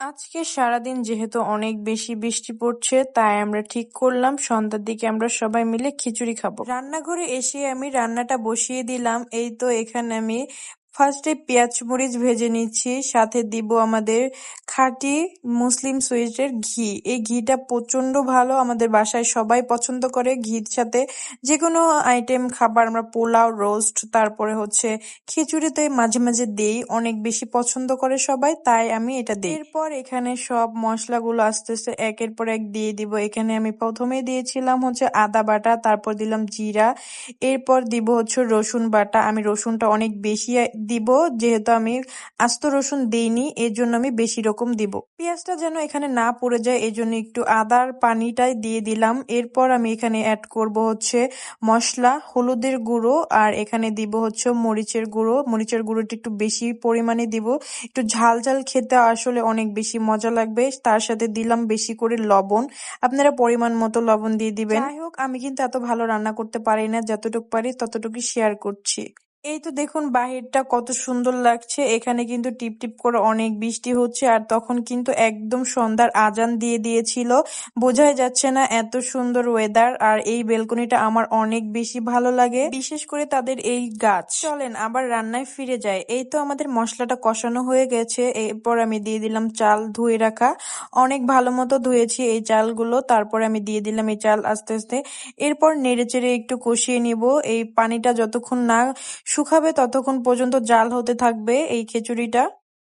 আজকে সারাদিন যেহেতু অনেক বেশি বৃষ্টি পড়ছে, তাই আমরা ঠিক করলাম সন্ধ্যার দিকে আমরা সবাই মিলে খিচুড়ি খাব। রান্নাঘরে এসে আমি রান্নাটা বসিয়ে দিলাম। এই তো এখানে আমি ফার্স্টে পেঁয়াজ মরিচ ভেজে নিচ্ছি, সাথে দিব আমাদের খাঁটি মুসলিম সুইটের ঘি। এই ঘিটা প্রচণ্ড ভালো, আমাদের বাসায় সবাই পছন্দ করে। ঘির সাথে যে কোনো আইটেম খাবার, আমরা পোলাও রোস্ট তারপরে হচ্ছে খিচুড়িতে মাঝে মাঝে দেই, অনেক বেশি পছন্দ করে সবাই, তাই আমি এটা দিই। এরপর এখানে সব মশলাগুলো আস্তে আস্তে একের পর এক দিয়ে দিব। এখানে আমি প্রথমে দিয়েছিলাম হচ্ছে আদা বাটা, তারপর দিলাম জিরা। এরপর দিব হচ্ছে রসুন বাটা। আমি রসুনটা অনেক বেশি দিব, যেহেতু আমি আস্ত রসুন দিইনি এর জন্য আমি বেশি রকম দিব। পেঁয়াজটা যেন এখানে না পড়ে যায় এই জন্য একটু আদার পানিটাই দিয়ে দিলাম। এরপর আমি এখানে অ্যাড করব হচ্ছে মশলা, হলুদের গুঁড়ো, আর এখানে দিব হচ্ছে মরিচের গুঁড়ো। মরিচের গুঁড়োটা একটু বেশি পরিমাণে দিব। একটু ঝাল ঝাল খেতে আসলে অনেক বেশি মজা লাগবে। তার সাথে দিলাম বেশি করে লবণ। আপনারা পরিমাণ মতো লবণ দিয়ে দিবেন। যাই হোক, আমি কিন্তু এত ভালো রান্না করতে পারি না, যতটুকু পারি ততটুকু শেয়ার করছি। এই তো দেখুন বাহিরটা কত সুন্দর লাগছে। এখানে কিন্তু টিপ টিপ করে অনেক বৃষ্টি হচ্ছে আর তখন কিন্তু একদম সন্ধ্যার আজান দিয়ে দিয়েছিল। বোঝাই যাচ্ছে না এত সুন্দর ওয়েদার আর এই বেলকনিটা আমার অনেক বেশি ভালো লাগে। বিশেষ করে তাদের এই গাছ। চলেন আবার রান্নায় ফিরে যায় এই তো আমাদের মশলাটা কষানো হয়ে গেছে। এরপর আমি দিয়ে দিলাম চাল ধুয়ে রাখা। অনেক ভালো মতো ধুয়েছি এই চালগুলো। তারপর আমি দিয়ে দিলাম এই চাল আস্তে আস্তে। এরপর নেড়ে চেড়ে একটু কষিয়ে নিব। এই পানিটা যতক্ষণ না শুকাবে ততক্ষণ পর্যন্ত জাল হতে থাকবে এই খিচুড়িটা।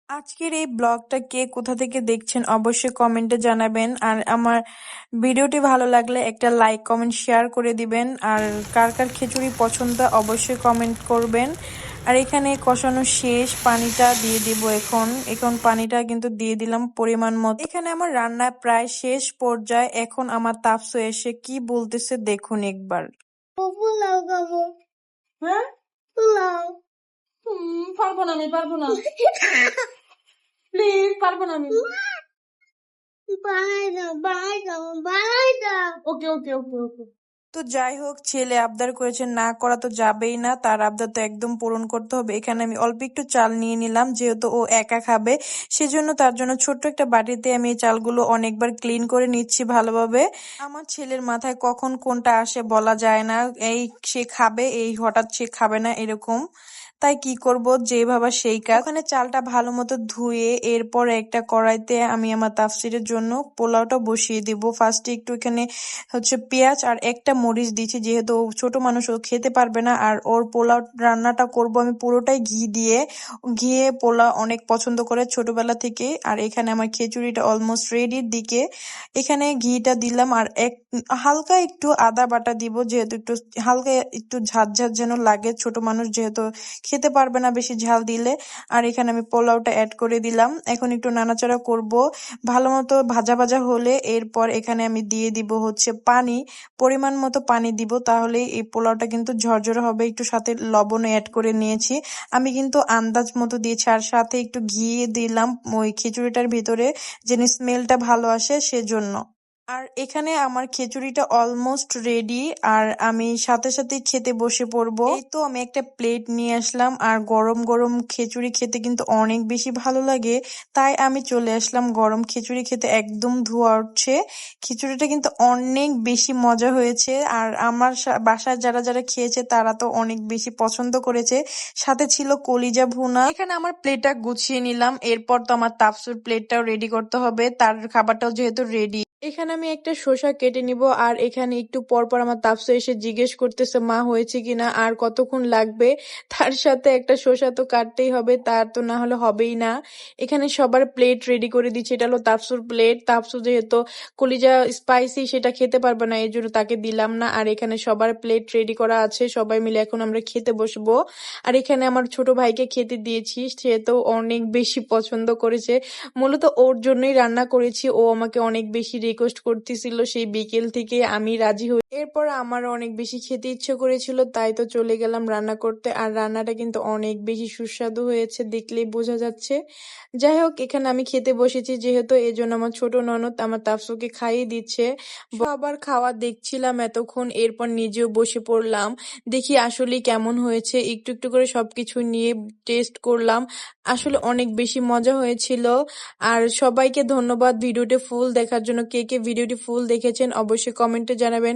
আজকের এই ব্লগটা কে কোথা থেকে দেখছেন অবশ্যই কমেন্টে জানাবেন। আর আমার ভিডিওটি ভালো লাগলে একটা লাইক, কমেন্ট, শেয়ার করে দিবেন। আর কার কার খিচুড়ি পছন্দ অবশ্যই কমেন্ট করবেন। আর এখানে কষানো শেষ পানিটা দিয়ে দিব এখন। এখন পানিটা কিন্তু দিয়ে দিলাম পরিমাণ মতো। এখানে আমার রান্না প্রায় শেষ পর্যায়ে এখন আমার তাপসু এসে কি বলতেছে দেখুন একবার। হ্যাঁ? পারব না আমি পারব না প্লিজ পারব না আমি বানাই দাও বানাই দাও বানাই দাও ওকে ওকে ওকে ওকে তো যাই হোক, ছেলে আবদার করেছে, না করা তো যাবেই না। তার আবদার তো একদম পূরণ করতে হবে। এখানে আমি অল্প একটু চাল নিয়ে নিলাম, যেহেতু ও একা খাবে। সেজন্য তার জন্য ছোট্ট একটা বাটিতে আমি এই চালগুলো অনেকবার ক্লিন করে নিচ্ছি ভালোভাবে। আমার ছেলের মাথায় কখন কোনটা আসে বলা যায় না। এই সে খাবে, এই হঠাৎ সে খাবে না, এরকম। তাই কি করব? যে ভাবা সেই কাজ। ওখানে চালটা ভালো মতো ধুয়ে এরপর একটা কড়াইতে আমি আমার তাফসিরের জন্য পোলাওটা বসিয়ে দিব। ফার্স্টে একটু এখানে হচ্ছে পেঁয়াজ আর একটা মরিচ দিচ্ছি। যেহেতু ছোট মানুষ, ও খেতে পারবে না। আর ওর পোলাও রান্নাটা করব আমি পুরোটাই ঘি দিয়ে। ঘিয়ে পোলাও অনেক পছন্দ করে ছোটবেলা থেকে। আর এখানে আমার খিচুড়িটা অলমোস্ট রেডির দিকে। এখানে ঘিটা দিলাম আর এক, হালকা একটু আদা বাটা দিব। যেহেতু একটু, হালকা একটু ঝাঁঝ যেন লাগে। ছোট মানুষ যেহেতু খেতে পারবে না বেশি ঝাল দিলে। আর এখানে আমি পোলাওটা অ্যাড করে দিলাম। এখন একটু নাড়াচাড়া করব। ভালো মতো ভাজা ভাজা হলে এরপর এখানে আমি দিয়ে দিব হচ্ছে পানি। পরিমাণ মতো পানি দিব তাহলে এই পোলাওটা কিন্তু ঝরঝরে হবে। একটু সাথে লবণ অ্যাড করে নিয়েছি। আমি কিন্তু আন্দাজ মতো দিয়েছি। আর সাথে একটু ঘি দিলাম ওই খিচুড়িটার ভিতরে। যেন স্মেলটা ভালো আসে সেজন্য। আর এখানে আমার খিচুড়িটা অলমোস্ট রেডি আর আমি সাথে সাথে খেতে বসে পড়ব। এই তো আমি একটা প্লেট নিয়ে আসলাম, আর গরম গরম খিচুড়ি খেতে কিন্তু অনেক বেশি ভালো লাগে। তাই আমি চলে আসলাম, গরম খিচুড়ি খেতে একদম ধোয়া উঠছে। খিচুড়িটা কিন্তু অনেক বেশি মজা হয়েছে, আর আমার বাসায় যারা যারা খেয়েছে তারা তো অনেক বেশি পছন্দ করেছে। সাথে ছিল কলিজা ভুনা। এখানে আমার প্লেটটা গুছিয়ে নিলাম, এরপর তো আমার তাপসুর প্লেটটাও রেডি করতে হবে, তার খাবারটাও যেহেতু রেডি এখানে আমি একটা শসা কেটে নিব, আর এখানে একটু পর পর আমার তাপসু এসে জিজ্ঞেস করতেছে, মা, হয়েছে কিনা? আর কতক্ষণ লাগবে? তার সাথে একটা শসা তো কাটতেই হবে, তার তো না হলে হবেই না। এখানে সবার প্লেট রেডি করে দিচ্ছে, এটা হলো তাপসুর প্লেট তাপসু যেহেতু কলিজা স্পাইসি সেটা খেতে পারবে না এই জন্য তাকে দিলাম না। আর এখানে সবার প্লেট রেডি করা আছে, সবাই মিলে এখন আমরা খেতে বসবো। আর এখানে আমার ছোট ভাইকে খেতে দিয়েছি, সে তো অনেক বেশি পছন্দ করেছে। মূলত ওর জন্যই রান্না করেছি, ও আমাকে অনেক বেশি রিকোয়েস্ট করতেছিল সেই বিকেল থেকে আমি রাজি হই এরপর আমারও অনেক বেশি খেতে ইচ্ছে করেছিল, তাই তো চলে গেলাম রান্না করতে। আর রান্নাটা কিন্তু অনেক বেশি সুস্বাদু হয়েছে দেখলেই বোঝা যাচ্ছে। যাই হোক, এখানে আমি খেতে বসেছি, যেহেতু এই জন্য আমার ছোট ননদ আমার তাপসুকে খাইয়ে দিচ্ছে। আবার খাওয়া দেখছিলাম এতক্ষণ, এরপর নিজেও বসে পড়লাম। দেখি আসলে কেমন হয়েছে, একটু একটু করে সবকিছু নিয়ে টেস্ট করলাম। আসলে অনেক বেশি মজা হয়েছিল। আর সবাইকে ধন্যবাদ ভিডিওটি ফুল দেখার জন্য। কে কে ভিডিওটি ফুল দেখেছেন অবশ্যই কমেন্টে জানাবেন।